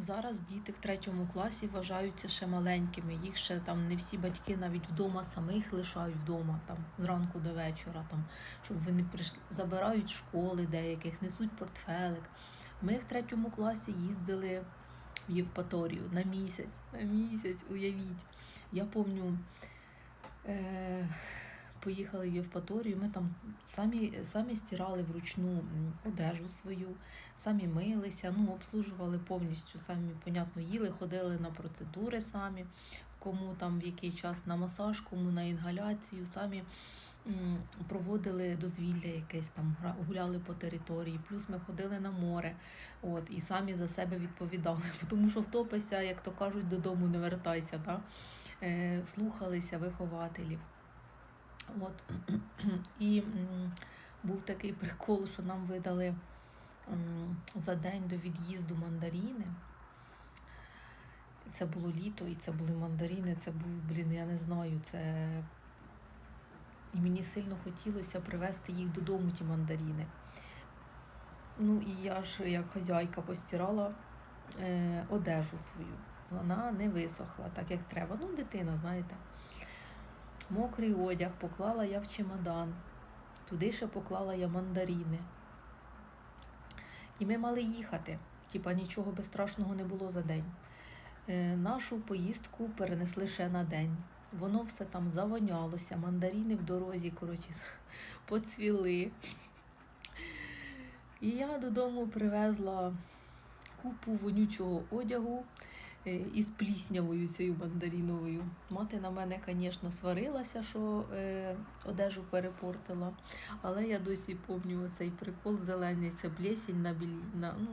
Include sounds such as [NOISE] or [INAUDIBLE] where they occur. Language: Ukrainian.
Зараз діти в третьому класі вважаються ще маленькими. Їх ще там не всі батьки навіть вдома самих лишають вдома, там зранку до вечора, там, щоб вони прийшли, забирають школи деяких, несуть портфелик. Ми в третьому класі їздили в Євпаторію на місяць. На місяць, уявіть. Я пам'ятаю, е, поїхали в Євпаторію, ми там самі, самі стирали вручну одежу свою, самі милися, ну, обслужували повністю, самі, понятно, їли, ходили на процедури самі, кому там в який час на масаж, кому на інгаляцію, самі проводили дозвілля якесь там, гуляли по території, плюс ми ходили на море, от, і самі за себе відповідали, [LAUGHS] тому що втопися, як то кажуть, додому не вертайся, да? е, слухалися вихователів. От. [CLEARS THROAT] І був такий прикол, що нам видали за день до від'їзду мандаріни. Це було літо, і це були мандаріни, це був, блін, я не знаю, це. І мені сильно хотілося привезти їх додому, ті мандаріни. Ну і я ж як хазяйка постирала е, одежу свою. Вона не висохла так, як треба. Ну, дитина, знаєте. Мокрий одяг поклала я в чемодан. Туди ще поклала я мандаріни. І ми мали їхати. Типа нічого безстрашного не було за день. Е, нашу поїздку перенесли ще на день. Воно все там завонялося, мандаріни в дорозі, коротше, [LAUGHS] поцвіли. І я додому привезла купу вонючого одягу із пліснявою цією мандаріновою. Мати на мене, звісно, сварилася, що е, одежу перепортила. Але я досі пам'ятаю цей прикол зелений, це плесінь на, біль... на, ну,